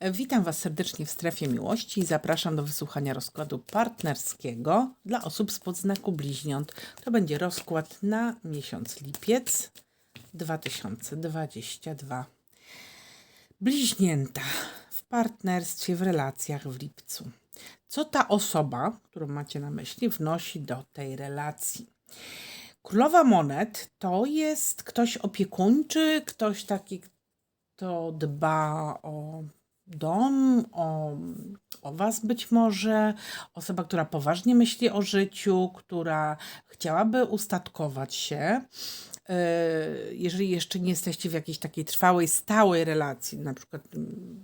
Witam Was serdecznie w strefie miłości i zapraszam do wysłuchania rozkładu partnerskiego dla osób z podznaku bliźniąt. To będzie rozkład na miesiąc lipiec 2022. Bliźnięta w partnerstwie, w relacjach w lipcu. Co ta osoba, którą macie na myśli, wnosi do tej relacji? Królowa monet to jest ktoś opiekuńczy, ktoś taki, kto dba o dom, o, o Was być może, osoba, która poważnie myśli o życiu, która chciałaby ustatkować się. Yy, Jeżeli jeszcze nie jesteście w jakiejś takiej trwałej, stałej relacji, na przykład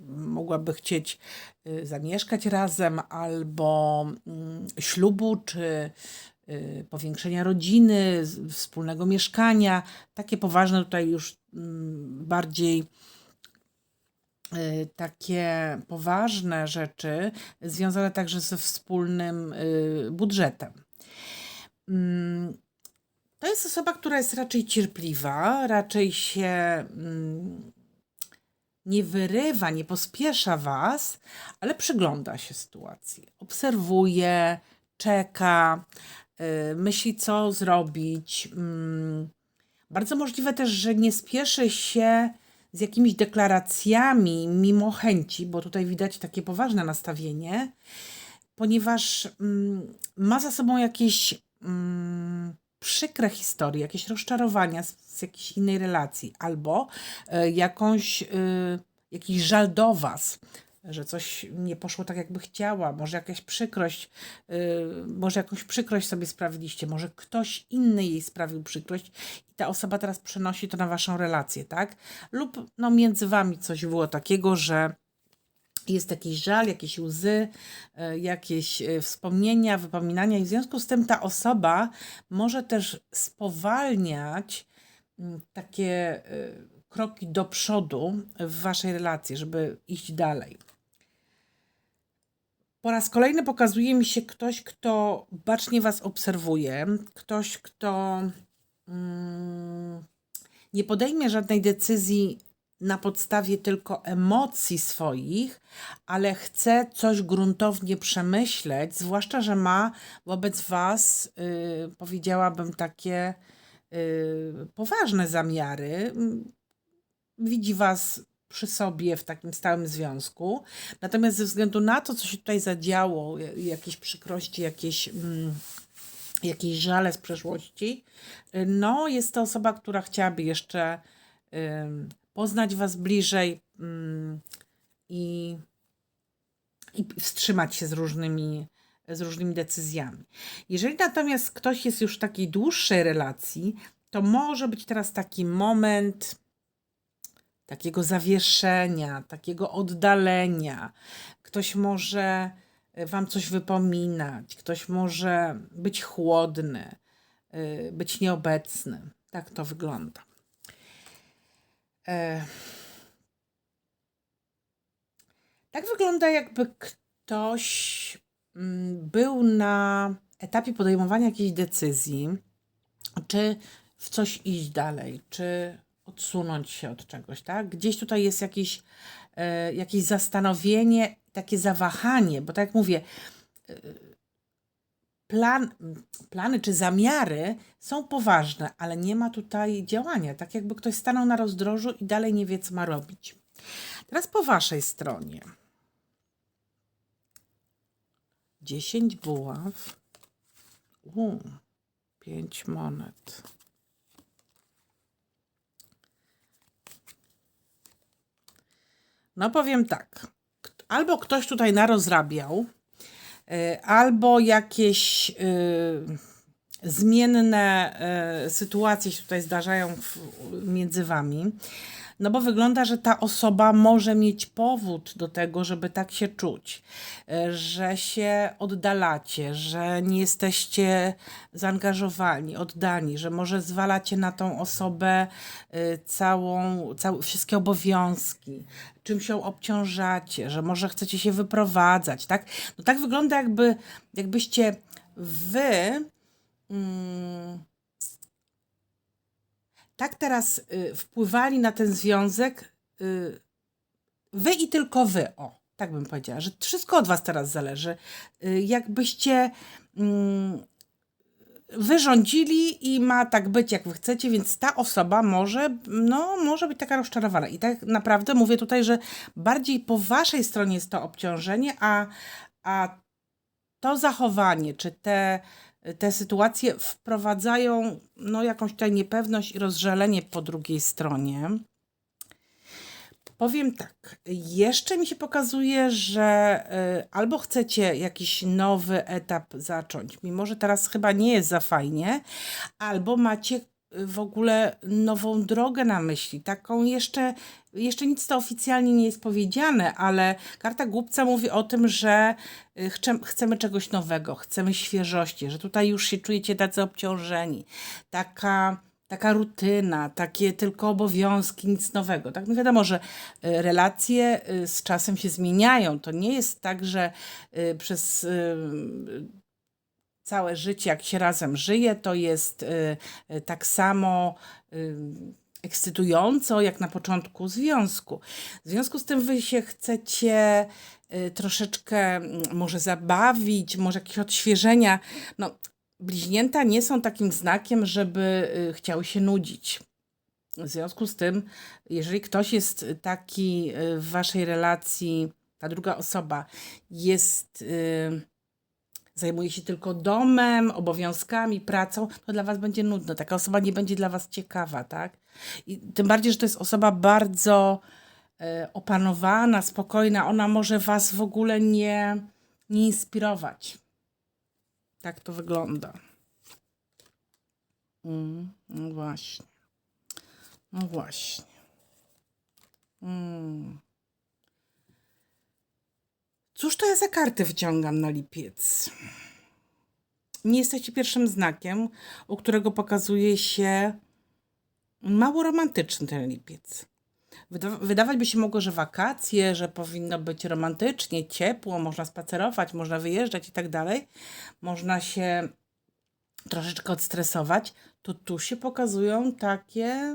mogłaby chcieć y, zamieszkać razem, albo mm, ślubu, czy y, powiększenia rodziny, wspólnego mieszkania, takie poważne tutaj już mm, bardziej takie poważne rzeczy związane także ze wspólnym y, budżetem. Mm, To jest osoba, która jest raczej cierpliwa, raczej się mm, nie wyrywa, nie pospiesza was, ale przygląda się sytuacji. Obserwuje, czeka, y, myśli, co zrobić. mm. Bardzo możliwe też, że nie spieszy się z jakimiś deklaracjami mimo chęci, bo tutaj widać takie poważne nastawienie, ponieważ mm, ma za sobą jakieś mm, przykre historie, jakieś rozczarowania z, z jakiejś innej relacji, albo y, jakąś, y, jakiś żal do was, że coś nie poszło tak, jakby chciała, może jakaś przykrość, y, może jakąś przykrość sobie sprawiliście, może ktoś inny jej sprawił przykrość i ta osoba teraz przenosi to na waszą relację, tak? Lub no, między wami coś było takiego, że jest jakiś żal, jakieś łzy, e, jakieś e, wspomnienia, wypominania, i w związku z tym ta osoba może też spowalniać mm, takie e, kroki do przodu w waszej relacji, żeby iść dalej. Po raz kolejny pokazuje mi się ktoś, kto bacznie was obserwuje, ktoś, kto mm, nie podejmie żadnej decyzji na podstawie tylko emocji swoich, ale chce coś gruntownie przemyśleć, zwłaszcza, że ma wobec Was, y, powiedziałabym, takie y, poważne zamiary. Widzi Was przy sobie w takim stałym związku. Natomiast ze względu na to, co się tutaj zadziało, ja- jakieś przykrości, jakieś. Mm, jakieś żale z przeszłości, no jest to osoba, która chciałaby jeszcze poznać Was bliżej ym, i, i wstrzymać się z różnymi, z różnymi decyzjami. Jeżeli natomiast ktoś jest już w takiej dłuższej relacji, to może być teraz taki moment takiego zawieszenia, takiego oddalenia. Ktoś może y, Wam coś wypominać, ktoś może być chłodny, y, być nieobecny. Tak to wygląda. E, Tak wygląda, jakby ktoś mm, był na etapie podejmowania jakiejś decyzji, czy w coś iść dalej, czy odsunąć się od czegoś, tak? Gdzieś tutaj jest jakieś, e, jakieś zastanowienie, takie zawahanie, bo tak jak mówię, e, plan, plany czy zamiary są poważne, ale nie ma tutaj działania, tak jakby ktoś stanął na rozdrożu i dalej nie wie, co ma robić. Teraz po waszej stronie. 10 buław. U, 5 monet. No powiem tak. Albo ktoś tutaj narozrabiał, y, albo jakieś y, zmienne y, sytuacje się tutaj zdarzają między wami. No bo wygląda, że ta osoba może mieć powód do tego, żeby tak się czuć, y, że się oddalacie, że nie jesteście zaangażowani, oddani, że może zwalacie na tą osobę y, całą, całe, wszystkie obowiązki, czymś ją obciążacie, że może chcecie się wyprowadzać, tak? No tak wygląda jakby, jakbyście wy mm, tak teraz y, wpływali na ten związek y, wy i tylko wy, o, tak bym powiedziała, że wszystko od was teraz zależy. Y, Jakbyście mm, wyrządzili i ma tak być, jak wy chcecie, więc ta osoba może, no, może być taka rozczarowana. I tak naprawdę mówię tutaj, że bardziej po waszej stronie jest to obciążenie, a, a to zachowanie, czy te, te sytuacje wprowadzają no, jakąś tutaj niepewność i rozżalenie po drugiej stronie. Powiem tak, jeszcze mi się pokazuje, że y, albo chcecie jakiś nowy etap zacząć, mimo że teraz chyba nie jest za fajnie, albo macie w ogóle nową drogę na myśli, taką jeszcze, jeszcze nic to oficjalnie nie jest powiedziane, ale karta głupca mówi o tym, że y, chce, chcemy czegoś nowego, chcemy świeżości, że tutaj już się czujecie tacy obciążeni, taka taka rutyna, takie tylko obowiązki, nic nowego. Tak, no wiadomo, że y, relacje y, z czasem się zmieniają. To nie jest tak, że przez całe życie, jak się razem żyje, to jest tak samo ekscytująco jak na początku związku. W związku z tym wy się chcecie troszeczkę mm, może zabawić, może jakieś odświeżenia. No, bliźnięta nie są takim znakiem, żeby y, chciały się nudzić. W związku z tym, jeżeli ktoś jest taki y, w waszej relacji, ta druga osoba jest, y, zajmuje się tylko domem, obowiązkami, pracą, to dla was będzie nudno. Taka osoba nie będzie dla was ciekawa, tak? I tym bardziej, że to jest osoba bardzo opanowana, spokojna, ona może was w ogóle nie, nie inspirować. Tak to wygląda. Mm, no właśnie. No właśnie. Mm. Cóż to ja za karty wyciągam na lipiec? Nie jesteście pierwszym znakiem, u którego pokazuje się mało romantyczny ten lipiec. Wydawać by się mogło, że wakacje, że powinno być romantycznie, ciepło, można spacerować, można wyjeżdżać i tak dalej. Można się troszeczkę odstresować. To tu się pokazują takie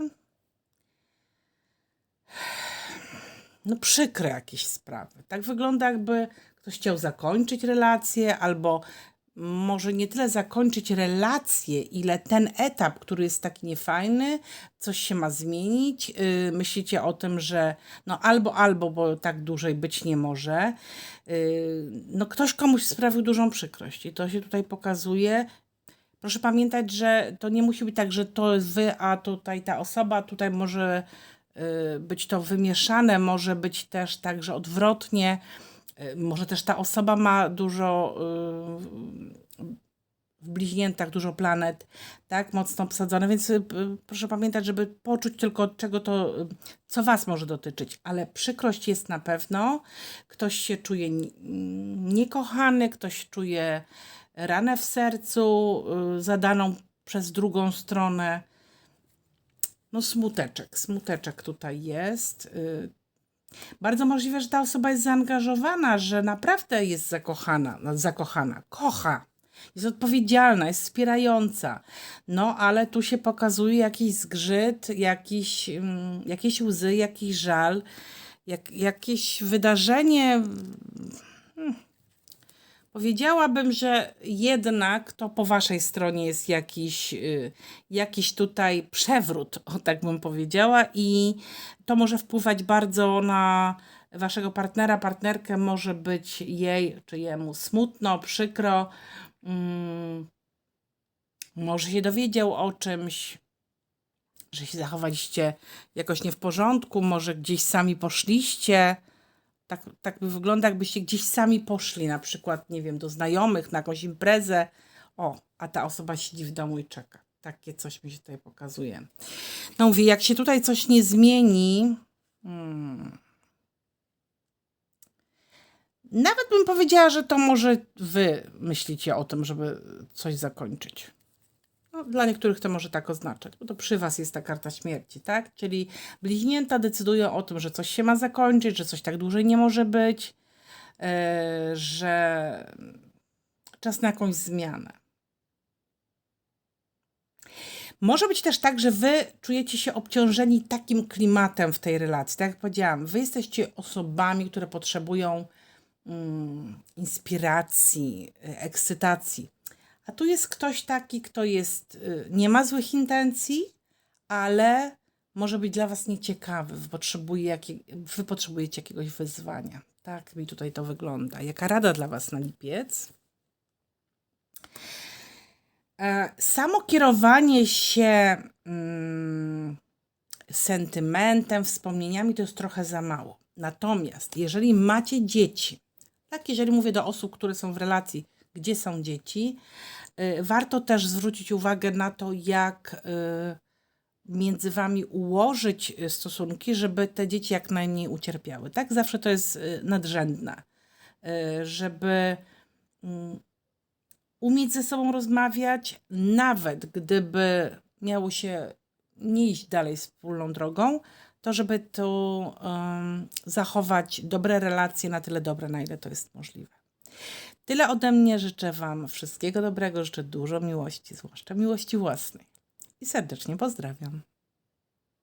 no przykre jakieś sprawy. Tak wygląda jakby ktoś chciał zakończyć relację albo może nie tyle zakończyć relację, ile ten etap, który jest taki niefajny, coś się ma zmienić. Yy, myślicie o tym, że no albo, albo, bo tak dłużej być nie może. Yy, no ktoś komuś sprawił dużą przykrość i to się tutaj pokazuje. Proszę pamiętać, że to nie musi być tak, że to wy, a tutaj ta osoba, tutaj może być to wymieszane, może być też tak, że odwrotnie Y, może też ta osoba ma dużo y, w bliźniętach, dużo planet, tak, mocno obsadzone, więc y, proszę pamiętać, żeby poczuć tylko czego to, co Was może dotyczyć, ale przykrość jest na pewno, ktoś się czuje niekochany, ktoś czuje ranę w sercu, zadaną przez drugą stronę, no smuteczek, smuteczek tutaj jest. Bardzo możliwe, że ta osoba jest zaangażowana, że naprawdę jest zakochana, no, zakochana, kocha, jest odpowiedzialna, jest wspierająca. No, ale tu się pokazuje jakiś zgrzyt, jakiś, mm, jakieś łzy, jakiś żal, jak, jakieś wydarzenie. Hmm, Powiedziałabym, że jednak to po waszej stronie jest jakiś, y, jakiś tutaj przewrót, o tak bym powiedziała, i to może wpływać bardzo na waszego partnera, partnerkę, może być jej czy jemu smutno, przykro, mm, może się dowiedział o czymś, że się zachowaliście jakoś nie w porządku, może gdzieś sami poszliście tak, tak by wygląda, jakbyście gdzieś sami poszli, na przykład, nie wiem, do znajomych, na jakąś imprezę. O, a ta osoba siedzi w domu i czeka. Takie coś mi się tutaj pokazuje. No mówię, jak się tutaj coś nie zmieni, hmm, nawet bym powiedziała, że to może wy myślicie o tym, żeby coś zakończyć. No, dla niektórych to może tak oznaczać, bo to przy Was jest ta karta śmierci, tak? Czyli bliźnięta decydują o tym, że coś się ma zakończyć, że coś tak dłużej nie może być, yy, że czas na jakąś zmianę. Może być też tak, że wy czujecie się obciążeni takim klimatem w tej relacji. Tak jak powiedziałam, wy jesteście osobami, które potrzebują mm, inspiracji, y, ekscytacji. A tu jest ktoś taki, kto jest, y, nie ma złych intencji, ale może być dla was nieciekawy. Wy, potrzebuje wy potrzebujecie jakiegoś wyzwania. Tak mi tutaj to wygląda. Jaka rada dla was na lipiec? E, Samo kierowanie się mm, sentymentem, wspomnieniami to jest trochę za mało. Natomiast jeżeli macie dzieci, tak, jeżeli mówię do osób, które są w relacji, gdzie są dzieci, warto też zwrócić uwagę na to, jak y, między wami ułożyć y, stosunki, żeby te dzieci jak najmniej ucierpiały. Tak, zawsze to jest y, nadrzędne, Y, żeby mm, umieć ze sobą rozmawiać, nawet gdyby miało się nie iść dalej wspólną drogą, to żeby tu zachować dobre relacje na tyle dobre, na ile to jest możliwe. Tyle ode mnie. Życzę Wam wszystkiego dobrego, życzę dużo miłości, zwłaszcza miłości własnej. I serdecznie pozdrawiam.